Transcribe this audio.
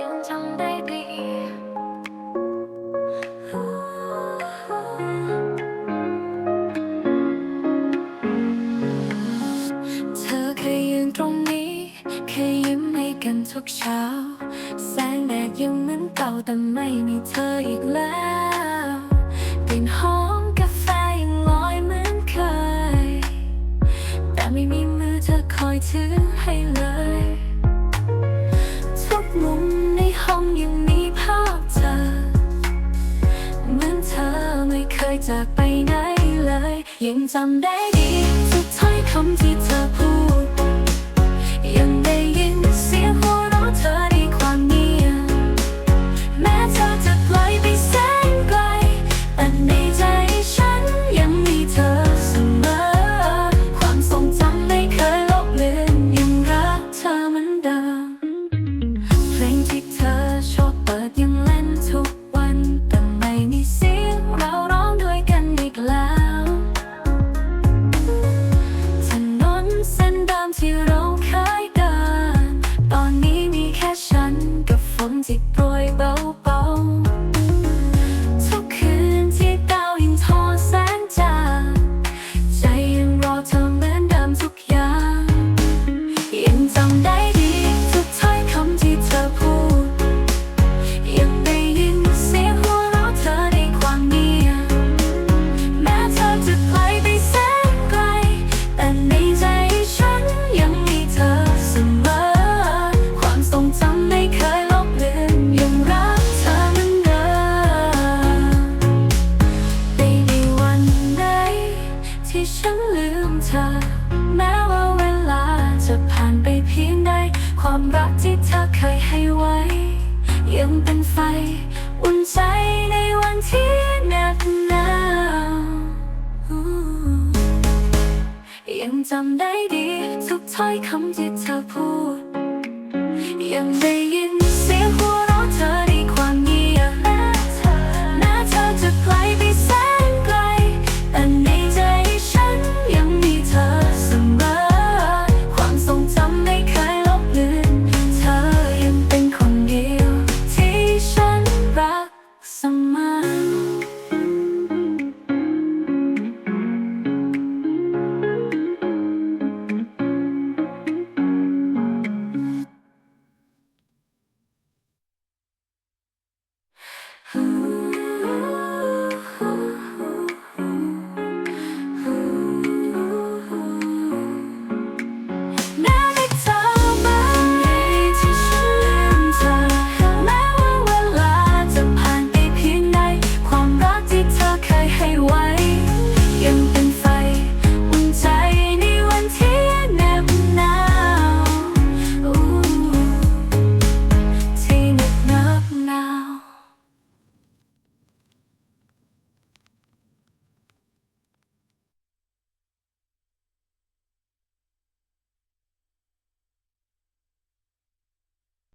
ยังจำได้ดีเธอเคยยืนตรงนี้ เคยยิ้มให้กันทุกเช้า แสงแดดยังเหมือนเก่าแต่ไม่มีเธออีกแล้วกลิ่นหอมกาแฟยังลอยเหมือนเคย แต่ไม่มีมือเธอคอยถือให้เลย มุมในห้องยังมีภาพเธอ เหมือนเธอไม่เคยจากไปไหนเลย ยังจำได้ดีทุกถ้อยคำที่เธอพูด ความรักที่เธอเคยให้ไว้ ยังเป็นไฟ อุ่นใจในวันที่หนักหนาวยังจำได้ดี ทุกถ้อยคำที่เธอพูด ยังได้ยิน